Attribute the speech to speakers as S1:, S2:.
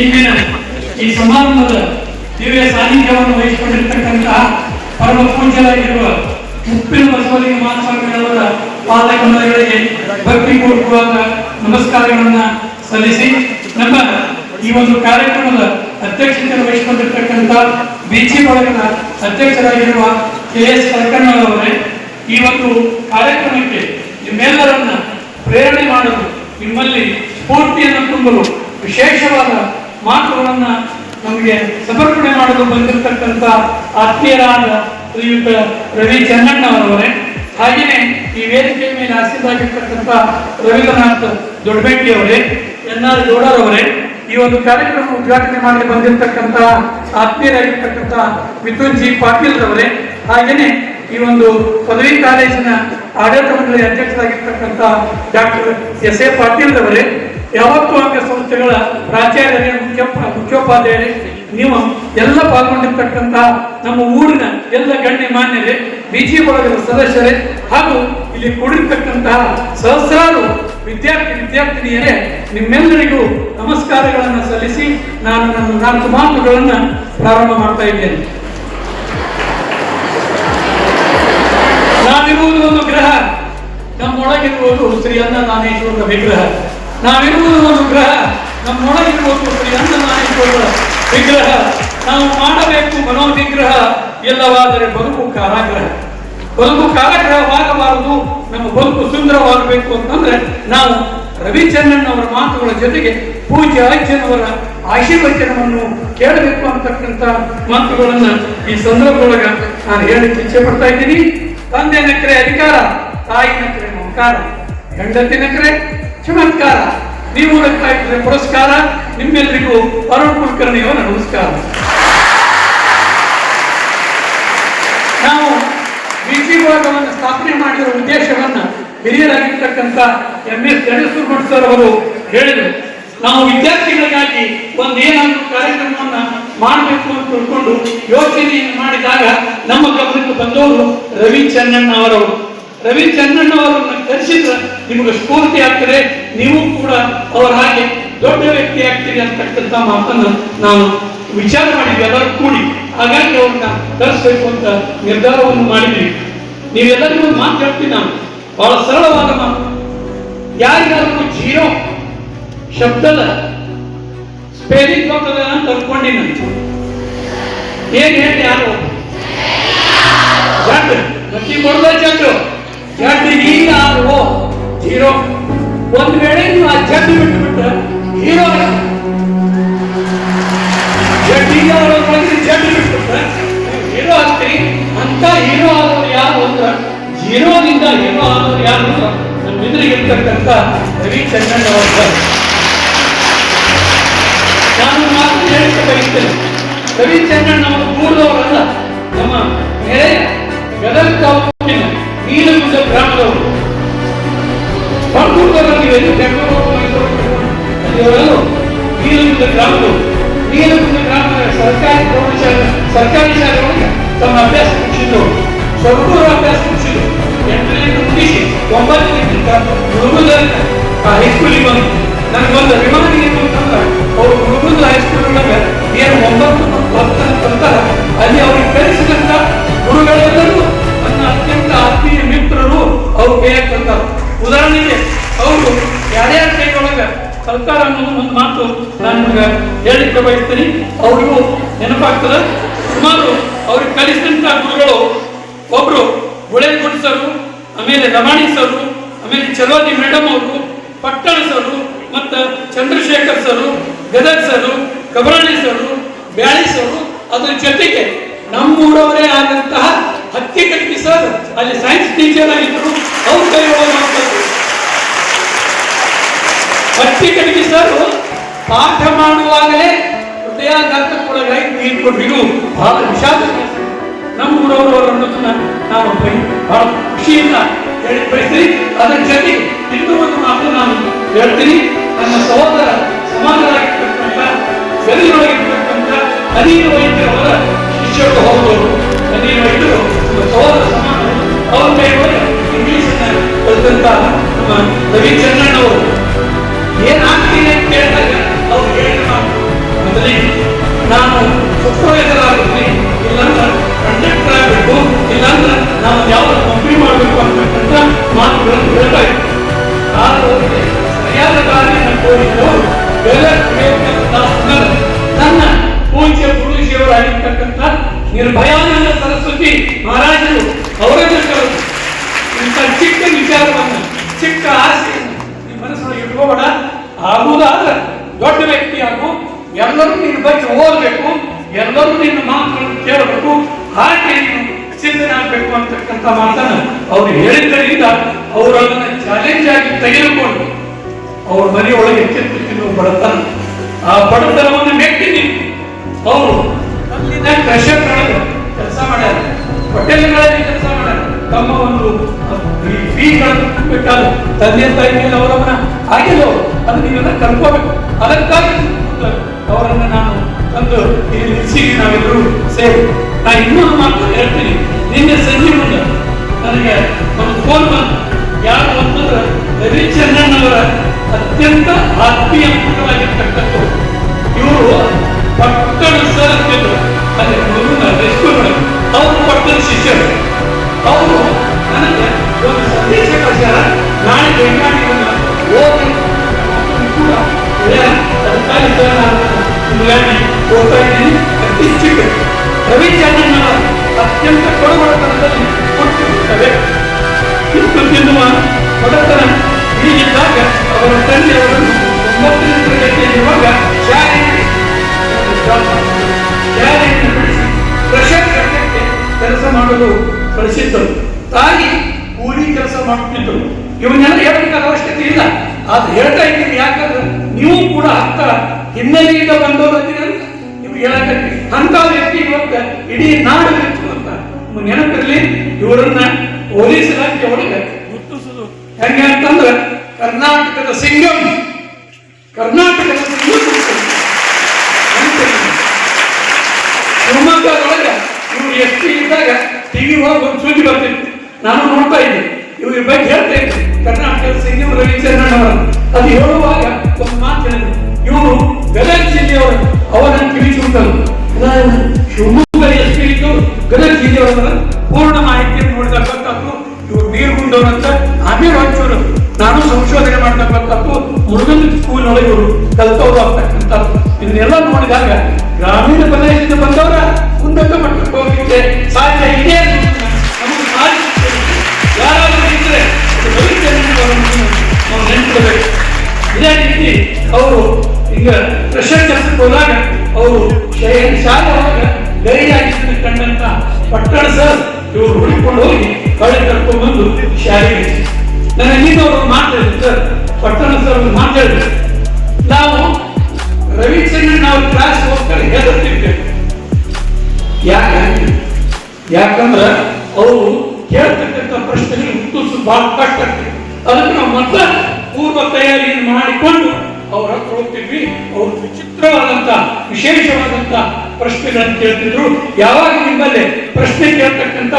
S1: ಇಂದಿನ ಈ ಸಮಾರಂಭದ ದಿವ್ಯ ಸಾನ್ನಿಧ್ಯವನ್ನು ವಹಿಸಿಕೊಂಡಿರ್ತಕ್ಕಂತಹ ಪರಮ ಪೂಜ್ಯರಾಗಿರುವ ಉಪ್ಪಿನ ಬಸವಲಿಂಗ ಮಹಾಸ್ವಾಮಿಗಳವರ ಭಕ್ತಿ ಕೊಡುವಾಗ ನಮಸ್ಕಾರಗಳನ್ನ ಸಲ್ಲಿಸಿ ನಮ್ಮ ಈ ಒಂದು ಕಾರ್ಯಕ್ರಮದ ಅಧ್ಯಕ್ಷತೆಯನ್ನು ವಹಿಸಿಕೊಂಡಿರ್ತಕ್ಕಂಥ ಬಿಜಿ ಬಳಗದ ಅಧ್ಯಕ್ಷರಾಗಿರುವ ಕೆ ಎಸ್ ಕರ್ಕಣ್ಣವರೇ ಈ ಒಂದು ಕಾರ್ಯಕ್ರಮಕ್ಕೆ ನಿಮ್ಮೆಲ್ಲರನ್ನ ಪ್ರೇರಣೆ ಮಾಡಲು ನಿಮ್ಮಲ್ಲಿ ಸ್ಫೂರ್ತಿಯನ್ನು ತುಂಬಲು ವಿಶೇಷವಾದ ಮಾತುಗಳನ್ನ ನಮಗೆ ಸಮರ್ಪಣೆ ಮಾಡಲು ಬಂದಿರತಕ್ಕಂಥ ಆತ್ಮೀಯರಾದ ಶ್ರೀಯುತ ರವಿ ಚೆನ್ನಣ್ಣವರವರೇ ಹಾಗೆಯೇ ಈ ವೇದಿಕೆಯ ಮೇಲೆ ಆಸೀನಾಗಿರ್ತಕ್ಕಂಥ ರವೀಂದ್ರನಾಥ್ ದೊಡ್ಡಬೆಟ್ಟಿ ಅವರೇ ಎನ್ ಆರ್ ಗೌಡರವರೇ ಈ ಒಂದು ಕಾರ್ಯಕ್ರಮ ಉದ್ಘಾಟನೆ ಮಾಡಲು ಬಂದಿರತಕ್ಕಂಥ ಆತ್ಮೀಯರಾಗಿರ್ತಕ್ಕಂಥ ಮಿಥುನ್ ಜಿ ಪಾಟೀಲ್ ರವರೇ. ಹಾಗೆಯೇ ಈ ಒಂದು ಪದವಿ ಕಾಲೇಜಿನ ಆಡಳಿತ ಮಂಡಳಿ ಅಧ್ಯಕ್ಷರಾಗಿರ್ತಕ್ಕಂಥ ಡಾಕ್ಟರ್ ಎಸ್ ಎ ಪಾಟೀಲ್ ರವರೇ. ಯಾವತ್ತೂ ಅಂಗ ಸಂಸ್ಥೆಗಳ ಪ್ರಾಚಾರ್ಯರೇ ಮುಖ್ಯ ಮುಖ್ಯೋಪಾಧ್ಯಾಯರೇ ನೀವು ಎಲ್ಲ ಪಾಲ್ಗೊಂಡಿರ್ತಕ್ಕಂಥ ನಮ್ಮ ಊರಿನ ಎಲ್ಲ ಗಣ್ಯ ಮಾನ್ಯರೇ ಬಿಜಿ ಬಳಗದ ಸದಸ್ಯರೇ ಹಾಗೂ ಇಲ್ಲಿ ಕೂಡಿರ್ತಕ್ಕಂತಹ ಸಹಸ್ರಾರು ವಿದ್ಯಾರ್ಥಿ, ವಿದ್ಯಾರ್ಥಿನಿಯರೇ, ನಿಮ್ಮೆಲ್ಲರಿಗೂ ನಮಸ್ಕಾರಗಳನ್ನು ಸಲ್ಲಿಸಿ ನಾನು ನನ್ನ ನಾಲ್ಕು ಮಾತುಗಳನ್ನು ಪ್ರಾರಂಭ ಮಾಡ್ತಾ ಇದ್ದೇನೆ. ನಾವಿರುವುದು ಒಂದು ಗ್ರಹ. ನಮ್ಮೊಳಗಿರುವುದು ಶ್ರೀ ಅನ್ನದಾನೇಶ್ವರರ ವಿಗ್ರಹ. ನಾವಿರುವುದು ಒಂದು ಗ್ರಹ. ನಮ್ಮೊಳಗಿರುವುದು ಅನ್ನದಾನೇಶ್ವರರ ವಿಗ್ರಹ. ನಾವು ಮಾಡಬೇಕು ಮನೋವಿಗ್ರಹ. ಎಲ್ಲವಾದರೆ ಬದುಕು ಕಾರಾಗ್ರಹ. ಬದುಕು ಕಾರಾಗ್ರಹವಾಗಬಾರದು ನಮ್ಮ ಬದುಕು ಸುಂದರವಾಗಬೇಕು ಅಂತಂದ್ರೆ ನಾವು ರವಿಚಂದ್ರನ್ ಅವರ ಮಾತುಗಳ ಜೊತೆಗೆ ಪೂಜ್ಯ ಅಜ್ಜನವರ ಆಶೀರ್ವಚನವನ್ನು ಕೇಳಬೇಕು ಅಂತಕ್ಕಂಥ ಮಾತುಗಳನ್ನು ಈ ಸಂದರ್ಭದೊಳಗ ನಾನು ಹೇಳಕ್ಕೆ ಇಚ್ಛೆ ಪಡ್ತಾ ಇದ್ದೀನಿ. ತಂದೆ ನಕರೆ ಅಧಿಕಾರ, ತಾಯಿ ನಕರೆ ಮಮಕಾರ ಹೆಂಡತಿ ನಕರೆ ಚಮತ್ಕಾರ. ನೀವು ನಗ್ತಾ ಇದ್ರೆ ಪುರಸ್ಕಾರ. ನಿಮ್ಮೆಲ್ಲರಿಗೂ ಅರುಣ್ ಕುಲಕರ್ಣಿಯವರ ನಮಸ್ಕಾರ. ನಾವು ಬಿಜಿ ವಿಭಾಗವನ್ನು ಸ್ಥಾಪನೆ ಮಾಡಿರೋ ಉದ್ದೇಶವನ್ನು ಹಿರಿಯರಾಗಿರ್ತಕ್ಕಂಥ ಎಂ ಎಸ್ ಗಣೇಶ್ವರ ಸರ್ ಅವರು ಹೇಳಿದರು. ನಾವು ವಿದ್ಯಾರ್ಥಿಗಳಿಗಾಗಿ ಒಂದು ಏನಾದರೂ ಕಾರ್ಯಕ್ರಮವನ್ನ ಮಾಡಬೇಕು ಅಂತ ತಿಳ್ಕೊಂಡು ಯೋಚನೆಯನ್ನು ಮಾಡಿದಾಗ ನಮ್ಮ ಗಮನಕ್ಕೆ ಬಂದವರು ರವಿ ಅವರು ರವಿ ಚನ್ನಣ್ಣ ಅವರನ್ನು ಕರೆಸಿದ್ರೆ ನಿಮಗೆ ಸ್ಫೂರ್ತಿ ಆಗ್ತದೆ. ನೀವು ಕೂಡ ಅವರ ಹಾಗೆ ದೊಡ್ಡ ವ್ಯಕ್ತಿ ಆಗ್ತೀರಿ ಅಂತಕ್ಕಂಥ ಮಾತನ್ನು ನಾವು ವಿಚಾರ ಮಾಡಿದ್ವಿ, ಎಲ್ಲರೂ ಕೂಡಿ. ಹಾಗಾಗಿ ಅವ್ರನ್ನ ಕರೆಸಬೇಕು ಅಂತ ನಿರ್ಧಾರವನ್ನು ಮಾಡಿದ್ವಿ. ನೀವೆಲ್ಲರಿಗೂ ಒಂದು ಮಾತು ಹೇಳ್ತೀನಿ ನಾನು. ಬಹಳ ಸರಳವಾದ ಮಾತು. ಯಾರಿಗಾದ್ರೂ ಜೀರೋ ಶಬ್ದದ ಸ್ಪೇಲಿಂಗ್ ಅಂತ ಅನ್ಕೊಂಡಿ ನಾನು. ಏನ್ ಹೇಳಿ ಯಾರು? ಜಡ್ ಮತ್ತಿ ಕೊಡದ ಜಡ್ಡು ಜಡ್ ಈಗ ಆರು ಜೀರೋ ಒಂದ್ ವೇಳೆ ನೀವು ಆ ಜಡ್ ಬಿಟ್ಟು ಬಿಟ್ರೆ ಹೀರೋ ಜಡ್ಡು ಈಗ ಒಳಗೆ ಜಡ್ ಬಿಟ್ಬಿಟ್ರೆ ಹೀರೋ ಆಗ್ತೀರಿ. ಅಂತ ಹೀರೋ ಆದವ್ರು ಯಾರು ಅಂದ್ರೆ ಹೀರೋದಿಂದ ಹೀರೋ ಆದವರು ಯಾರು ನಮ್ಮ ಎದುರಿಗಿರ್ತಕ್ಕಂಥ ರವಿ ಚಂದ್ರಣ್ಣ ಅವರು ನಾನು ಮಾತು ಹೇಳಿಕೆ ಬಯಸ್ತೇನೆ ರವಿ ಚಂದ್ರಣ್ಣ ಅವರು ದೂರದವರಲ್ಲ ನಮ್ಮ ನೆರೆಯ ಗದಗ ನೀಲಗುಂದ ಗ್ರಾಮದವರು ನೀವು ಎಲ್ಲಿ ಅಲ್ಲಿಯವರೆಲ್ಲರೂ ನೀಲಗುಂದ ಗ್ರಾಮದವರು ನೀಲಗುಂದ ಗ್ರಾಮದ ಸರ್ಕಾರಿ ಪ್ರೌಢಶಾಲೆ ಸರ್ಕಾರಿ ಶಾಲೆಗಳಿಗೆ ತಮ್ಮ ಅಭ್ಯಾಸ ಮುಗಿಸಿದ್ದವರು ಸ್ವಲ್ಪೂರ ಅಭ್ಯಾಸ ಮುಗಿಸಿದ್ರು ಎಂಟರಿಂದ ಮುಗಿಸಿ ಒಂಬತ್ತರಿಂದ ಹುಡುಗದ ಹೈಸ್ಕೂಲಿಗೆ ಬಂದು ನನಗೆ ಒಂದು ಅಭಿಮಾನಿ ಏನು ಅಂತಂದ್ರೆ ಅವರು ಹುಡುಗದ ಹೈಸ್ಕೂಲ್ ಏನು ಒಂಬತ್ತು ಅವ್ರು ಕೈಯಾಗ ತಂದಾರ ಉದಾಹರಣೆಗೆ ಅವರು ಯಾರ್ಯಾರ ಕೈಯೊಳಗ ಸರ್ಕಾರ ಅನ್ನೋದು ಒಂದು ಮಾತು ನಾನು ನಿಮ್ಗೆ ಹೇಳಿಕ್ಕೆ ಬಯಸ್ತೀನಿ. ಅವ್ರಿಗೂ ನೆನಪಾಗ್ತದೆ. ಸುಮಾರು ಅವ್ರಿಗೆ ಕಲಿಸಿದಂತ ಗುರುಗಳು ಒಬ್ರು ಗುಳೆ ಸರು ಆಮೇಲೆ ರಮಾಣಿ ಸರು ಆಮೇಲೆ ಚಲೋದಿ ಮೇಡಮ್ ಅವರು, ಪಟ್ಟಣ ಸರು, ಮತ್ತು ಚಂದ್ರಶೇಖರ್ ಸರು, ಗದಗ್ ಸರು ಕಬರಾಣಿ ಸರು, ಬ್ಯಾಳಿ ಸರು, ಅದ್ರ ಜೊತೆಗೆ ನಮ್ಮೂರವರೇ ಆದಂತಹ ಹತ್ತಿ ಸರ್ ಅಲ್ಲಿ ಸೈನ್ಸ್ ಟೀಚರ್ ಆಗಿದ್ರು ಅವ್ರ ಕೈ ಒಳಗೆ ನಾವು ಕಲ್ತ್ವಿ. ಹತ್ತಿ ಕಟ್ಟಿ ಸರ್ ಪಾಠ ಮಾಡುವಾಗಲೇ ಹೃದಯಾಘಾತಕ್ಕೊಳಗಾಗಿ ತೀರ್ಕೊಂಡು ಇದು ಬಹಳ ವಿಷಾದ ನಮ್ಮ ಊರವರು ಅನ್ನೋದನ್ನ ನಾನು ಬಹಳ ಖುಷಿಯಿಂದ ಹೇಳಿ ಬಯಸ್ತೀನಿ. ಅದರ ಜೊತೆ ಇನ್ನೂ ಒಂದು ಮಾತು ನಾನು ಹೇಳ್ತೀನಿ. ನನ್ನ ಸಹೋದರ ಸಮಾನರಾಗಿರ್ತಕ್ಕಂಥ ಸರಿಯೊಳಗಿರ್ತಕ್ಕಂಥ, ಅನಿಲ ವೈದ್ಯರವರ ಶಿಷ್ಯರು ಹೋದವರು ಅನಿಲ ವೈದ್ಯರು ಅವ್ರ ಕೈ ಒಳಗೆ ಇಂಗ್ಲಿಷನ್ನ ಕಲಿತಂತ ನಮ್ಮ ರವಿ ಚಂದ್ರಣ್ಣವರು ಏನಾಗ್ತೀನಿ ಅಂತ ಕೇಳಿದಾಗ ಅವ್ರು ಹೇಳಿದ ಮೊದಲೇ ನಾನು ಸೂಪರ್ವೈಸರ್ ಆಗಲಿ ಎಲ್ಲರೂ ನಿನ್ನ ಬಗ್ಗೆ ಓದಬೇಕು, ಎಲ್ಲರೂ ನಿನ್ನ ಮಾತುಗಳನ್ನು ಕೇಳಬೇಕು, ಹಾಗೆ ನೀನು ಸಿದ್ಧನಾಗಬೇಕು ಅಂತಕ್ಕಂಥ ಮಾತನ್ನು ಅವ್ರು ಹೇಳಿದ್ದರಿಂದ ಅವರು ಅದನ್ನು ಚಾಲೆಂಜ್ ಆಗಿ ತೆಗೆದುಕೊಂಡು ಅವ್ರ ಮನೆಯೊಳಗೆ ಎಚ್ಚೆತ್ತಿನ ಬಡತನ. ಆ ಬಡತನವನ್ನು ನೀನು ಅವರು ಅಲ್ಲಿನ ಕ್ರಷರ್ಗಳಲ್ಲಿ ಕೆಲಸ ಮಾಡ್ಯಾರ ಹೋಟೆಲ್ಗಳಲ್ಲಿ ಕೆಲಸ ಮಾಡ್ಯಾರ ತಮ್ಮ ಒಂದು ಫೀಗಳನ್ನು ಕಟ್ಟಬೇಕಾದ ತಂದೆ ತಾಯಿ ಮೇಲೆ ಅವರವನ್ನ ಆಗಿಲ್ಲ ಅದು ನೀವೆಲ್ಲ ಕಲ್ಕೋಬೇಕು ಅದಕ್ಕಾಗಿ ಅವರನ್ನ ನಾನು ತಂದು ಇಲ್ಲಿ ನಾವೆಲ್ಲರೂ ಸೇರಿ. ನಾ ಇನ್ನೊಂದು ಮಾತು ಹೇಳ್ತೀನಿ. ನಿನ್ನೆ ಸಂಜೆ ಮುಂದೆ ನನಗೆ ಒಂದು ಫೋನ್ ಬಂತು. ಯಾರು ಅಂತಂದ್ರೆ ರವಿಚಂದ್ರನ್ ಅವರ ಅತ್ಯಂತ ಆತ್ಮೀಯ ಪುತ್ರವಾಗಿರ್ತಕ್ಕಂಥವ್ರು. ಇವರು ಪಟ್ಟಣ ಸರ್ ಅಂತಿದ್ರು. ಅಲ್ಲಿ ಗುರುನ ಹೈಸ್ಕೂಲ್ ಅವರು ಪಟ್ಟಣ ಶಿಷ್ಯರು. ಅವರು ಅತಿ ಚಿಕ್ಕ ಅತ್ಯಂತ ಕಡುಬಡತನದಲ್ಲಿ ಹುಟ್ಟಿರುತ್ತವೆ ಇಷ್ಟು ತಿನ್ನುವ ಬಡತನ ಹೀಗಿದ್ದಾಗ ಅವರ ತಂದೆಯವರನ್ನು ಒಂಬತ್ತನೇ ತರಗತಿಯಲ್ಲಿರುವಾಗ ಶಾಲೆಗೆ ಶಾಲೆಯನ್ನು ಬಿಡಿಸಿ ಪ್ರೆಷರ್ ಕೆಲಸ ಮಾಡಲು ಕಳಿಸಿದ್ದರು. ತಾಯಿ ಕೂಲಿ ಕೆಲಸ ಮಾಡುತ್ತಿದ್ದರು. ಇವನ್ನೆಲ್ಲ ಹೇಳಬೇಕಾದ ಅವಶ್ಯಕತೆ ಇಲ್ಲ. ಅದು ಹೇಳ್ತಾ ಇದ್ದೀನಿ, ಯಾಕಂದ್ರೆ ನೀವು ಕೂಡ ಅಂತ ಹಿನ್ನೆಲೆಯಿಂದ ಬಂದವರು ಅಂತ. ಹೇಳಕತ್ತಿ ಅಂತ ವ್ಯಕ್ತಿ ಇವತ್ತು ಇಡೀ ನಾಡು ಅಂತ ನೆನಪಿರಲಿ ಇವರನ್ನ ಪೊಲೀಸ್ ಇಲಾಖೆ ಒಳಗೆ ಗುರುತಿಸುದು ಹೆಂಗೆ ಅಂತಂದ್ರೆ ಕರ್ನಾಟಕದ ಸಿಂಗಂ, ಕರ್ನಾಟಕದ ಶಿವಮೊಗ್ಗದೊಳಗೆ ಇವ್ರು ಎಷ್ಟು ಇದ್ದಾಗ ಟಿವಿ ಹೋಗಿ ಒಂದು ಸುದ್ದಿ ಬರ್ತಿತ್ತು. ನಾನು ನೋಡ್ತಾ ಇದ್ದೆ. ಇವ್ರ ಬಗ್ಗೆ ಹೇಳ್ತಾ ಕರ್ನಾಟಕದ ಸಿಂಗಂ ರವಿಚಂದ್ರನ್ ಅವರ ಅದು ಹೇಳುವಾಗ ಒಂದು ಮಾತು ಹೇಳಿದ್ರು. ಕಲ್ತವ್ರು ಆಗ್ತಕ್ಕಂಥ ಇದನ್ನೆಲ್ಲ ನೋಡಿದಾಗ ಗ್ರಾಮೀಣ ಪ್ರದೇಶದಿಂದ ಬಂದವರ ಉನ್ನತ ಮಟ್ಟಕ್ಕೆ ಹೋಗಲಿಕ್ಕೆ ಸಾಧ್ಯ ಇದೆ ಯಾರಾದರೂ ಇದ್ರೆ ನಾವು ನೆನಪಿಡಬೇಕು ಇದೇ ರೀತಿ ಅವರು ಈಗ ಪ್ರೆಷರ್ ಕೆಲಸಕ್ಕೆ ಹೋದಾಗ ಅವರು ಶಾಲೆ ಒಳಗೆ ಆಗಿದ್ದನ್ನು ಕಂಡಂತ ಪಟ್ಟಣ ಸರ್ ಇವರು ಹುಡುಕೊಂಡು ಹೋಗಿ ಕಳೆ ಕರ್ಕೊಂಡ್ಬಂದು ಶಾಲೆಗೆ. ನನ್ನ ನೀನು ಅವರು ಮಾತಾಡಿದ್ರು ಸರ್. ಪಟ್ಟಣ ಸರ್ ಮಾತಾಡಿದ್ರು. ನಾವು ರವಿಚಂದ್ರನ್ ನಾವು ಕ್ಲಾಸ್ ಹೋಗ್ತಾರೆ ಹೆದರ್ತಿದ್ದೇವೆ ಯಾಕೆ? ಯಾಕಂದ್ರ ಅವರು ಕೇಳ್ತಕ್ಕಂಥ ಪ್ರಶ್ನೆಗೆ ಉತ್ತರಿಸೋದು ಬಹಳ ಕಷ್ಟ ಆಗ್ತದೆ ಅದಕ್ಕೆ ನಾವು ಮೊದಲ ಪೂರ್ವ ತಯಾರಿಯನ್ನು ಮಾಡಿಕೊಂಡು ಅವ್ರ ಹತ್ರ ಹೋಗ್ತಿದ್ವಿ. ಅವರು ವಿಚಿತ್ರವಾದಂತ ವಿಶೇಷವಾದಂತ ಪ್ರಶ್ನೆಗಳನ್ನು ಕೇಳ್ತಿದ್ರು. ಯಾವಾಗ ನಿಮ್ಮಲ್ಲಿ ಪ್ರಶ್ನೆ ಕೇಳ್ತಕ್ಕಂಥ